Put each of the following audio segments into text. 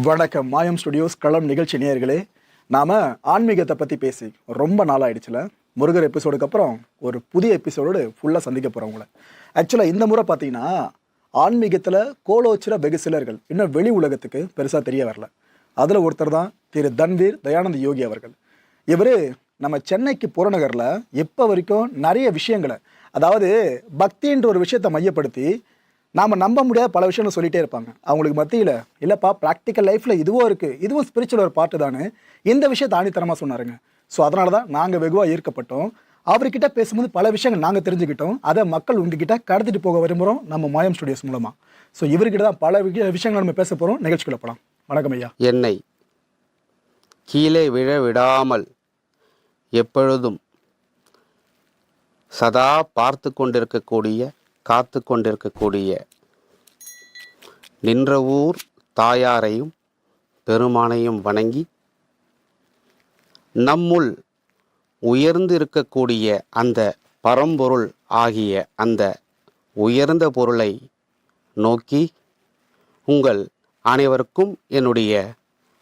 வணக்கம். மாயம் ஸ்டுடியோஸ் களம் நிகழ்ச்சி நேயர்களே நாம் ஆன்மீகத்தை பற்றி பேசி ரொம்ப நாள் ஆயிடுச்சுல முருகர் எபிசோடுக்கு அப்புறம் ஒரு புதிய எபிசோடோடு ஃபுல்லாக சந்திக்க போகிறோம் உங்களை. ஆக்சுவலாக இந்த முறை பார்த்தீங்கன்னா ஆன்மீகத்தில் கோலோச்சிர வெகு சிலர்கள் இன்னும் வெளி உலகத்துக்கு பெருசாக தெரிய வரல. அதில் ஒருத்தர் தான் திரு தன்வீர் தயானந்த யோகி அவர்கள். இவர் நம்ம சென்னைக்கு புறநகரில் இப்போ வரைக்கும் நிறைய விஷயங்களை அதாவது பக்தின்ற ஒரு விஷயத்தை மையப்படுத்தி நாம் நம்ப முடியாத பல விஷயங்கள் சொல்லிகிட்டே இருப்பாங்க. அவங்களுக்கு மத்தியில் இல்லைப்பா ப்ராக்டிக்கல் லைஃப்பில் இதுவும் இருக்குது இதுவும் ஸ்பிரிச்சுவல் ஒரு பாட்டு தானே. இந்த விஷயத்தை ஆணித்தரமாக சொன்னாருங்க. ஸோ அதனால தான் நாங்கள் வெகுவாக ஈர்க்கப்பட்டோம். அவர்கிட்ட பேசும்போது பல விஷயங்கள் நாங்கள் தெரிஞ்சுக்கிட்டோம். அதை மக்கள் உங்ககிட்ட கடத்திட்டு போக விரும்புகிறோம் நம்ம மாயம் ஸ்டுடியோஸ் மூலமாக ஸோ இவர்கிட்ட தான் பல விஷயங்கள் நம்ம பேச போகிறோம் நிகழ்ச்சிக்குள்ள போகலாம் வணக்கம் ஐயா. என்னை கீழே விழ விடாமல் எப்பொழுதும் சதா பார்த்து கொண்டிருக்கக்கூடிய காத்து கொண்டிருக்கக்கூடிய நின்ற ஊர் தாயாரையும் பெருமானையும் வணங்கி நம்முள் உயர்ந்து இருக்கக்கூடிய அந்த பரம்பொருள் ஆகிய அந்த உயர்ந்த பொருளை நோக்கி உங்கள் அனைவருக்கும் என்னுடைய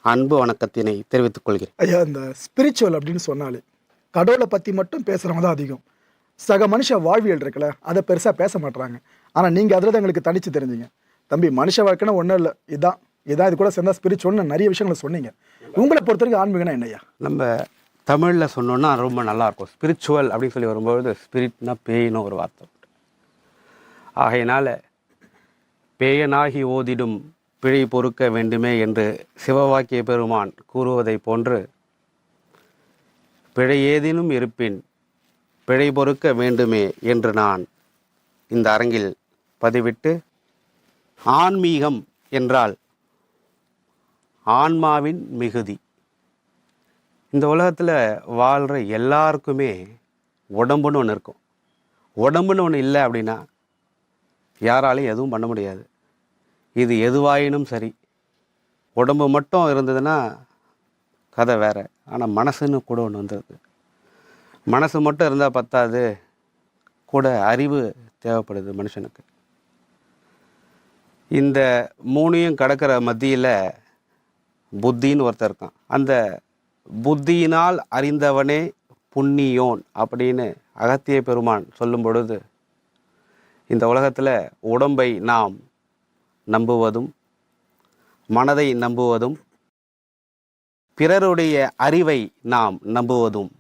அன்பு வணக்கத்தினை தெரிவித்துக் கொள்கிறேன். ஐயா இந்த ஸ்பிரிச்சுவல் அப்படின்னு சொன்னாலே கடவுளை பற்றி மட்டும் பேசுகிறவங்க தான் அதிகம். சக மனுஷ வாழ்வியல் இருக்குல்ல அதை பெருசாக பேச மாட்டுறாங்க ஆனால் நீங்கள் அதில் தான் எங்களுக்கு தனித்து தெரிஞ்சிங்க. தம்பி மனுஷ வாழ்க்கைன்னா ஒன்றும் இல்லை. இதான் இதான் இது கூட சேர்ந்தா ஸ்பிரிச்சுவல்னு நிறைய விஷயங்களை சொன்னீங்க. உங்களை பொறுத்த வரைக்கும் ஆன்மீகம்னா என்னையா நம்ம தமிழில் சொன்னோன்னா ரொம்ப நல்லாயிருக்கும். ஸ்பிரிச்சுவல் அப்படின்னு சொல்லி வரும்பொழுது ஸ்பிரிட்னா பேயின்னு ஒரு வார்த்தை ஆகையினால் பேயனாகி ஓதிடும் பிழை பொறுக்க வேண்டுமே என்று சிவவாக்கிய பெருமான் கூறுவதைப் போன்று பிழை ஏதேனும் இருப்பின் பிழை பொறுக்க வேண்டுமே என்று நான் இந்த அரங்கில் பதிவிட்டு ஆன்மீகம் என்றால் ஆன்மாவின் மிகுதி. இந்த உலகத்தில் வாழ்கிற எல்லாருக்குமே உடம்புன்னு ஒன்று இருக்கும். உடம்புன்னு ஒன்று இல்லை அப்படின்னா யாராலையும் எதுவும் பண்ண முடியாது. இது எதுவாயினும் சரி. உடம்பு மட்டும் இருந்ததுன்னா கதை வேறு. ஆனால் மனசுன்னு கூட ஒன்று வந்துடுது மனசு மட்டும் இருந்தால் பத்தாது. கூட அறிவு தேவைப்படுது மனுஷனுக்கு. இந்த மூணையும் கடக்கிற மத்தியில் புத்தின்னு ஒருத்தர் இருக்கான். அந்த புத்தியினால் அறிந்தவனே புண்ணியோன் அப்படின்னு அகத்திய பெருமான் சொல்லும் பொழுது இந்த உலகத்தில் உடம்பை நாம் நம்புவதும் மனதை நம்புவதும் பிறருடைய அறிவை நாம் நம்புவதும்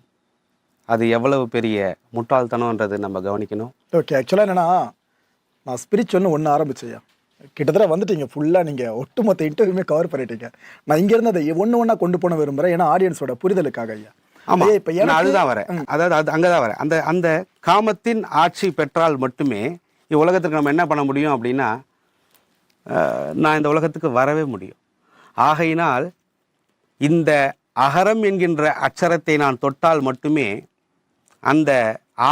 அது எவ்வளவு பெரிய முட்டாள்தனம்ன்றது நம்ம கவனிக்கணும். ஓகே ஆக்சுவலாக என்னன்னா நான் ஸ்பிரிச்சுவல்னு ஒன்று ஆரம்பிச்சையா கிட்டத்தட்ட வந்துட்டீங்க ஃபுல்லாக நீங்கள் ஒட்டுமொத்த இன்டர்வியூமே கவர் பண்ணிட்டீங்க. நான் இங்கேருந்து அதை ஒன்று ஒன்றா கொண்டு போன விரும்புகிறேன் ஏன்னா ஆடியன்ஸோட புரிதலுக்காக ஐயா. ஆமா. ஐயா, இப்ப எனக்கு- அதுதான் வரேன். அதாவது அது அங்கதான் வரேன். அந்த அந்த காமத்தின் ஆட்சி பெற்றால் மட்டுமே இவ்வுலகத்துக்கு நம்ம என்ன பண்ண முடியும் அப்படின்னா நான் இந்த உலகத்துக்கு வரவே முடியும். ஆகையினால் இந்த அகரம் என்கின்ற அச்சரத்தை நான் தொட்டால் மட்டுமே அந்த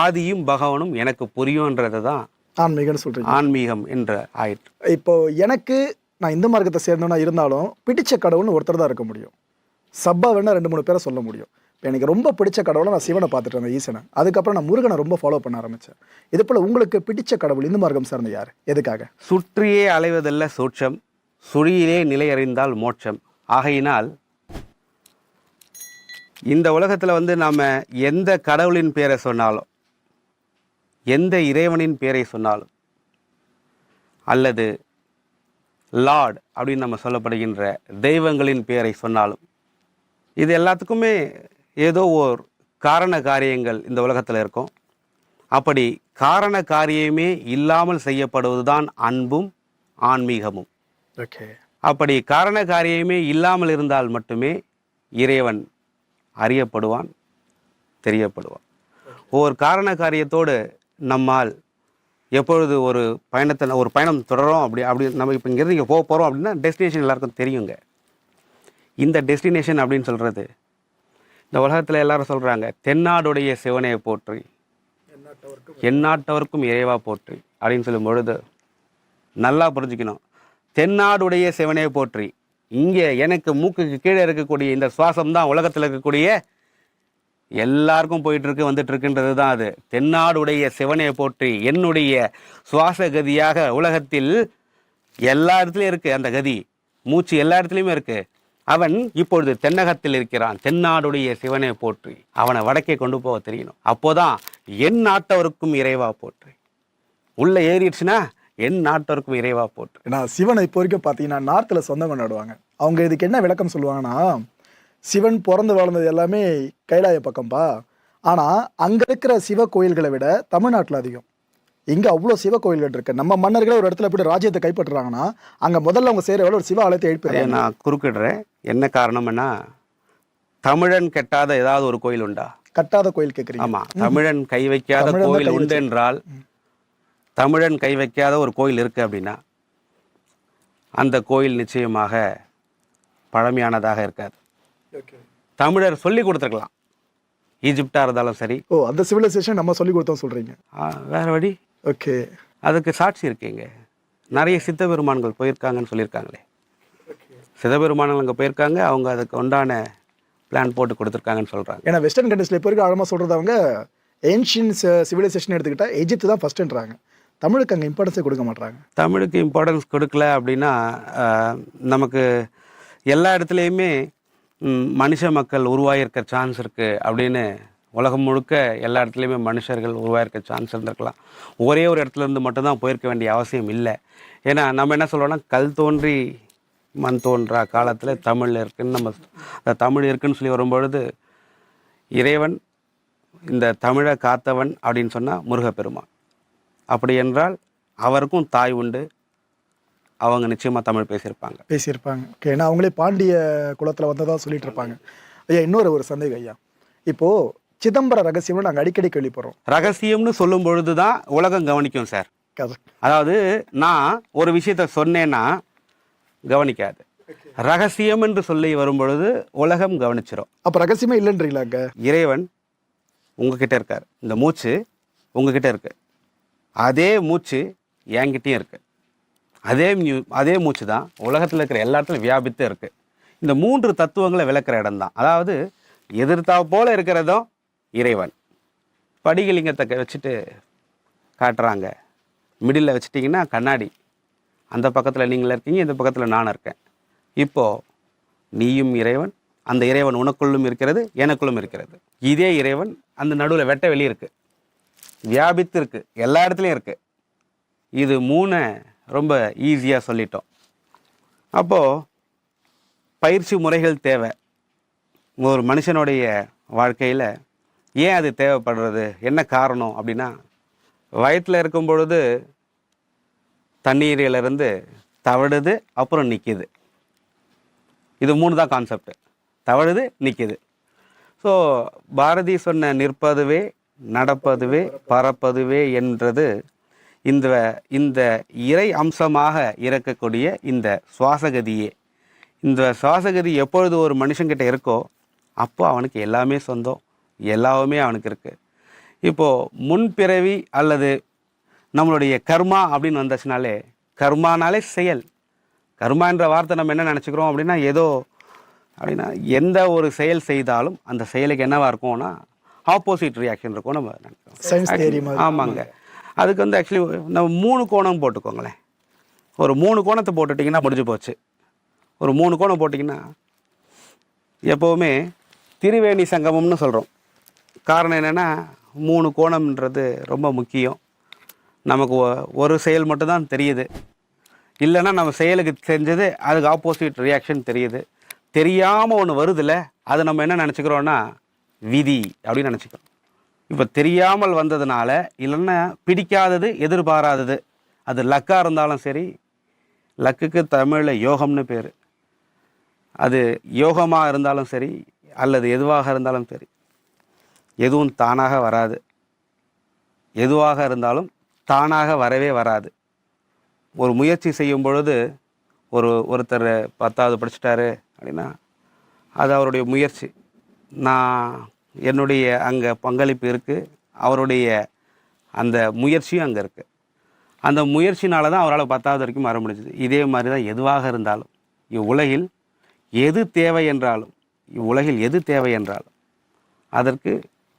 ஆதியும் பகவனும் எனக்கு புரியும்ன்றது தான் ஆன்மீகம்னு சொல்கிறீங்க ஆன்மீகம் என்ற ஆயிற்று இப்போ எனக்கு நான் இந்து மார்க்கத்தை சேர்ந்தவனா இருந்தாலும் பிடிச்ச கடவுள்னு ஒருத்தர் தான் இருக்க முடியும். சப்பா வேணா ரெண்டு மூணு பேரை சொல்ல முடியும். இப்போ எனக்கு ரொம்ப பிடிச்ச கடவுளை நான் சிவனை பார்த்துட்டு இருந்தேன் ஈசனை. அதுக்கப்புறம் நான் முருகனை ரொம்ப ஃபாலோ பண்ண ஆரம்பித்தேன் இது போல் உங்களுக்கு பிடிச்ச கடவுள் இந்து மார்க்கம் சார்ந்த யார்? எதுக்காக? சுற்றியே அலைவதல்ல சூட்சம் சுழியிலே நிலை அறிந்தால் மோட்சம். ஆகையினால் இந்த உலகத்தில் வந்து நாம் எந்த கடவுளின் பேரை சொன்னாலும் எந்த இறைவனின் பேரை சொன்னாலும் அல்லது லார்ட் அப்படின்னு நம்ம சொல்லப்படுகின்ற தெய்வங்களின் பெயரை சொன்னாலும் இது எல்லாத்துக்குமே ஏதோ ஒரு காரண காரியங்கள் இந்த உலகத்தில் இருக்கும். அப்படி காரண காரியமே இல்லாமல் செய்யப்படுவதுதான் அன்பும் ஆன்மீகமும். ஓகே அப்படி காரண காரியமே இல்லாமல் இருந்தால் மட்டுமே இறைவன் அறியப்படுவான் தெரியப்படுவான். ஒவ்வொரு காரண காரியத்தோடு நம்மால் எப்பொழுது ஒரு பயணத்தை ஒரு பயணம் தொடரும் அப்படி அப்படி நம்ம இப்போ இங்கேருந்து இங்கே போக போகிறோம் அப்படின்னா டெஸ்டினேஷன் எல்லாருக்கும் தெரியுங்க. இந்த டெஸ்டினேஷன் அப்படின்னு சொல்கிறது இந்த உலகத்தில் எல்லாரும் சொல்கிறாங்க தென்னாடுடைய சிவனையை போற்றி எந்நாட்டவருக்கும் இறைவா போற்றி அப்படின்னு சொல்லும் பொழுது நல்லா புரிஞ்சுக்கணும். தென்னாடுடைய சிவனையை போற்றி. இங்கே எனக்கு மூக்குக்கு கீழே இருக்கக்கூடிய இந்த சுவாசம் தான் உலகத்தில் இருக்கக்கூடிய எல்லாருக்கும் போயிட்டுருக்கு வந்துட்டு இருக்குன்றது தான் அது. தென்னாடுடைய சிவனை போற்றி என்னுடைய சுவாச கதியாக உலகத்தில் எல்லா இடத்துலையும் இருக்குது அந்த கதி. மூச்சு எல்லா இடத்துலையுமே இருக்குது அவன் இப்பொழுது தென்னகத்தில் இருக்கிறான். தென்னாடுடைய சிவனை போற்றி. அவனை வடக்கே கொண்டு போக தெரியணும். அப்போதான் என் நாட்டவருக்கும் இறைவா போற்றி. உள்ளே ஏறிடுச்சுன்னா என் நாட்டவருக்கும் இறைவா போற்று. ஏன்னா சிவனை இப்போ வரைக்கும் பார்த்தீங்கன்னா நார்த்தில் சொந்தம் கொண்டாடுவாங்க. அவங்க இதுக்கு என்ன விளக்கம் சொல்லுவாங்கன்னா சிவன் பிறந்து வளர்ந்தது எல்லாமே கைலாய பக்கம்பா. ஆனால் அங்கே இருக்கிற சிவ கோயில்களை விட தமிழ்நாட்டில் அதிகம். இங்கே அவ்வளோ சிவ கோயில்கள் இருக்கு. நம்ம மன்னர்களே ஒரு இடத்துல போய் ராஜ்யத்தை கைப்பற்றுறாங்கன்னா அங்கே முதல்ல அவங்க செய்கிற வேலை ஒரு சிவ ஆலயத்தை எழுப்பிடுறாங்க நான் குறுக்கிடுறேன். என்ன காரணம்னா தமிழன் கெட்டாத ஏதாவது ஒரு கோயில் உண்டா? கட்டாத கோயில் கேட்குறீங்க ஆமா தமிழன் கை வைக்காத கோயில் உண்டு என்றால் தமிழன் கை வைக்காத ஒரு கோயில் இருக்கு அப்படின்னா அந்த கோயில் நிச்சயமாக பழமையானதாக இருக்காது. தமிழர் சொல்லி கொடுத்துருக்கலாம். ஈஜிப்டா இருந்தாலும் சரி. ஓ அந்த சிவிலைசேஷன் நம்ம சொல்லி கொடுத்தோம் சொல்கிறீங்க வேற வழி? ஓகே. அதுக்கு சாட்சி இருக்கீங்க நிறைய சித்த பெருமான்கள் போயிருக்காங்கன்னு சொல்லியிருக்காங்களே. சிதபெருமான்கள் அங்கே போயிருக்காங்க அவங்க அதுக்கு உண்டான பிளான் போட்டு கொடுத்துருக்காங்கன்னு சொல்கிறாங்க ஏன்னா வெஸ்டர்ன் கண்ட்ரீஸ்ல இப்போ இருக்க ஆழமாக சொல்கிறது அவங்க ஏன்ஷியன் சிவிலைசேஷன் எடுத்துக்கிட்டா எஜிப்து தான் ஃபஸ்ட்டுன்றாங்க தமிழுக்கு அங்கே இம்பார்ட்டன்ஸே கொடுக்க மாட்டாங்க தமிழுக்கு இம்பார்ட்டன்ஸ் கொடுக்கல அப்படின்னா நமக்கு எல்லா இடத்துலையுமே மனுஷ மக்கள் உருவாகியிருக்க சான்ஸ் இருக்குது அப்படின்னு உலகம் முழுக்க எல்லா இடத்துலையுமே மனுஷர்கள் உருவாயிருக்க சான்ஸ் இருந்திருக்கலாம். ஒரே ஒரு இடத்துல இருந்து மட்டும்தான் போயிருக்க வேண்டிய அவசியம் இல்லை. ஏன்னா நம்ம என்ன சொல்கிறோம்னா கல் தோன்றி மண் தோன்றா காலத்தில் தமிழ் இருக்குன்னு நம்ம அந்த தமிழ் இருக்குன்னு சொல்லி வரும்பொழுது இறைவன் இந்த தமிழை காத்தவன் அப்படின்னு சொன்னால் முருகப்பெருமான். அப்படி என்றால் அவருக்கும் தாய் உண்டு. அவங்க நிச்சயமாக தமிழ் பேசியிருப்பாங்க. பேசியிருப்பாங்க. ஓகே ஏன்னா அவங்களே பாண்டிய குலத்தில் வந்ததா சொல்லிட்டு இருப்பாங்க ஐயா இன்னொரு ஒரு சந்தேகம் ஐயா. இப்போ சிதம்பர ரகசியம்னு நாங்கள் அடிக்கடி கேள்விப்படுறோம். ரகசியம்னு சொல்லும் பொழுது தான் உலகம் கவனிக்கும் சார். அதாவது நான் ஒரு விஷயத்த சொன்னேன்னா கவனிக்காது. ரகசியம் என்று சொல்லி வரும் பொழுது உலகம் கவனிச்சிரும். அப்போ ரகசியமே இல்லைன்றீங்களா அங்க? இறைவன் உங்ககிட்ட இருக்கார். இந்த மூச்சு உங்ககிட்ட இருக்கு. அதே மூச்சு என்கிட்டையும் இருக்குது அதே மியூ அதே மூச்சு தான் உலகத்தில் இருக்கிற எல்லா இடத்துலையும் வியாபித்து இருக்குது இந்த மூன்று தத்துவங்களை விளக்குற இடம் தான். அதாவது எதிர்த்தா போல் இருக்கிறதும் இறைவன். படிகலிங்கத்தை க- வச்சுட்டு காட்டுறாங்க. மிடில் வச்சுட்டிங்கன்னா கண்ணாடி. அந்த பக்கத்தில் நீங்கள் இருக்கீங்க இந்த பக்கத்தில் நான் இருக்கேன். இப்போது நீயும் இறைவன் அந்த இறைவன் உனக்குள்ளும் இருக்கிறது எனக்குள்ளும் இருக்கிறது. இதே இறைவன் அந்த நடுவில் வெட்ட வெளி இருக்குது வியாபித்து இருக்கு எல்லா இடத்துலையும் இருக்கு. இது மூணை ரொம்ப ஈஸியாக சொல்லிட்டோம். அப்போது பயிற்சி முறைகள் தேவை. ஒரு மனுஷனுடைய வாழ்க்கையில் ஏன் அது தேவைப்படுறது? என்ன காரணம் அப்படின்னா வயிற்றில் இருக்கும் பொழுது தண்ணீரிலிருந்து தவழுது அப்புறம் நிற்கிது இது மூணு தான் கான்செப்ட் தவழுது நிற்கிது ஸோ பாரதி சொன்ன நிற்பதுவே நடப்பதுவே பறப்பதுவே என்றது இந்த இந்த இறை அம்சமாக இறக்கக்கூடிய இந்த சுவாசகதியே. இந்த சுவாசகதி எப்பொழுது ஒரு மனுஷங்கிட்ட இருக்கோ அப்போ அவனுக்கு எல்லாமே சொந்தம் எல்லாமே அவனுக்கு இருக்குது இப்போது முன்பிறவி அல்லது நம்மளுடைய கர்மா அப்படின்னு வந்துச்சுனாலே கர்மானாலே செயல். கர்மா என்ற வார்த்தை நம்ம என்ன நினச்சிக்கிறோம் அப்படின்னா ஏதோ அப்படின்னா எந்த ஒரு செயல் செய்தாலும் அந்த செயலுக்கு என்னவாக இருக்கும்னா ஆப்போசிட் ரியாக்ஷன் இருக்கும் நம்ம நினைக்கிறோம். ஆமாங்க. அதுக்கு வந்து ஆக்சுவலி நம்ம மூணு கோணம் போட்டுக்கோங்களேன். ஒரு மூணு கோணத்தை போட்டுட்டிங்கன்னா முடிஞ்சு போச்சு. ஒரு மூணு கோணம் போட்டிங்கன்னா எப்போவுமே திரிவேணி சங்கமம்னு சொல்கிறோம் காரணம் என்னென்னா மூணு கோணம்ன்றது ரொம்ப முக்கியம். நமக்கு ஒரு செயல் மட்டும்தான் தெரியுது. இல்லைன்னா நம்ம செயலுக்கு தெரிஞ்சது அதுக்கு ஆப்போசிட் ரியாக்ஷன் தெரியுது. தெரியாமல் ஒன்று வருதுல்ல அது நம்ம என்ன நினச்சிக்கிறோன்னா விதி அப்படின்னு நினச்சிக்கலாம் இப்போ தெரியாமல் வந்ததுனால இல்லைன்னா பிடிக்காதது எதிர்பாராதது. அது லக்காக இருந்தாலும் சரி லக்குக்கு தமிழில் யோகம்னு பேர். அது யோகமாக இருந்தாலும் சரி அல்லது எதுவாக இருந்தாலும் சரி எதுவும் தானாக வராது. எதுவாக இருந்தாலும் தானாக வரவே வராது. ஒரு முயற்சி செய்யும் பொழுது ஒரு ஒருத்தர் பத்தாவது படிச்சிட்டாரு அப்படின்னா அது அவருடைய முயற்சி. நான் என்னுடைய அங்கே பங்களிப்பு இருக்குது அவருடைய அந்த முயற்சியும் அங்கே இருக்குது அந்த முயற்சினால தான் அவரால் பத்தாவது வரைக்கும் வர முடிஞ்சது. இதே மாதிரி தான் எதுவாக இருந்தாலும் இவ்வுலகில் எது தேவை என்றாலும் இவ்வுலகில் எது தேவை என்றாலும் அதற்கு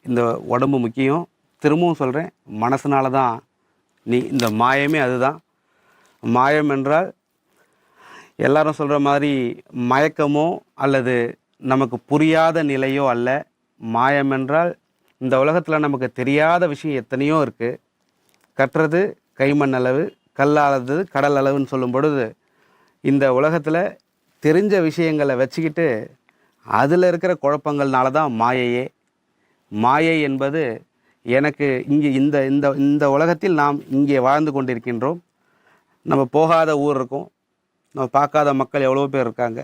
இந்த உடம்பு முக்கியம். திரும்பவும் சொல்கிறேன் மனசுனால தான் நீ இந்த மாயமே அதுதான். மாயம் என்றால் எல்லாரும் சொல்கிற மாதிரி மயக்கமோ அல்லது நமக்கு புரியாத நிலையோ அல்ல. மாயம் என்றால் இந்த உலகத்தில் நமக்கு தெரியாத விஷயம் எத்தனையோ இருக்குது கட்டுறது கைமண் அளவு கல்லானது கடல் அளவுன்னு சொல்லும் பொழுது இந்த உலகத்தில் தெரிஞ்ச விஷயங்களை வச்சுக்கிட்டு அதில் இருக்கிற குழப்பங்கள்னால தான் மாயையே. மாயை என்பது எனக்கு இங்கே இந்த இந்த இந்த உலகத்தில் நாம் இங்கே வாழ்ந்து கொண்டிருக்கின்றோம். நம்ம போகாத ஊர் இருக்கும். நம்ம பார்க்காத மக்கள் எவ்வளோ பேர் இருக்காங்க.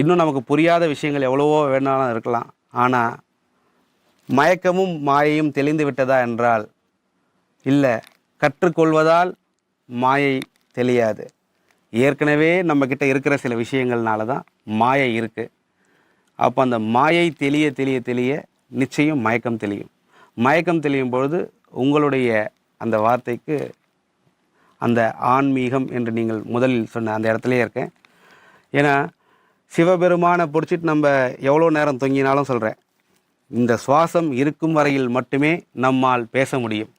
இன்னும் நமக்கு புரியாத விஷயங்கள் எவ்வளவோ வேணாலும் இருக்கலாம். ஆனால் மயக்கமும் மாயையும் தெளிந்து விட்டதா என்றால் இல்லை கற்றுக்கொள்வதால் மாயை தெளியாது. ஏற்கனவே நம்மக்கிட்ட இருக்கிற சில விஷயங்கள்னால தான் மாயை இருக்குது அப்போ அந்த மாயை தெளிய தெளிய தெளிய நிச்சயம் மயக்கம் தெளியும். மயக்கம் தெளியும் பொழுது உங்களுடைய அந்த வார்த்தைக்கு அந்த ஆன்மீகம் என்று நீங்கள் முதலில் சொன்ன அந்த இடத்துலையே இருக்கேன். ஏன்னா சிவபெருமானை பிடிச்சிட்டு நம்ம எவ்வளோ நேரம் தொங்கினாலும் சொல்கிறேன் இந்த சுவாசம் இருக்கும் வரையில் மட்டுமே நம்மால் பேச முடியும்.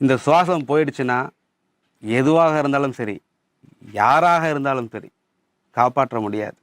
இந்த சுவாசம் போயிடுச்சுன்னா எதுவாக இருந்தாலும் சரி யாராக இருந்தாலும் சரி காப்பாற்ற முடியாது.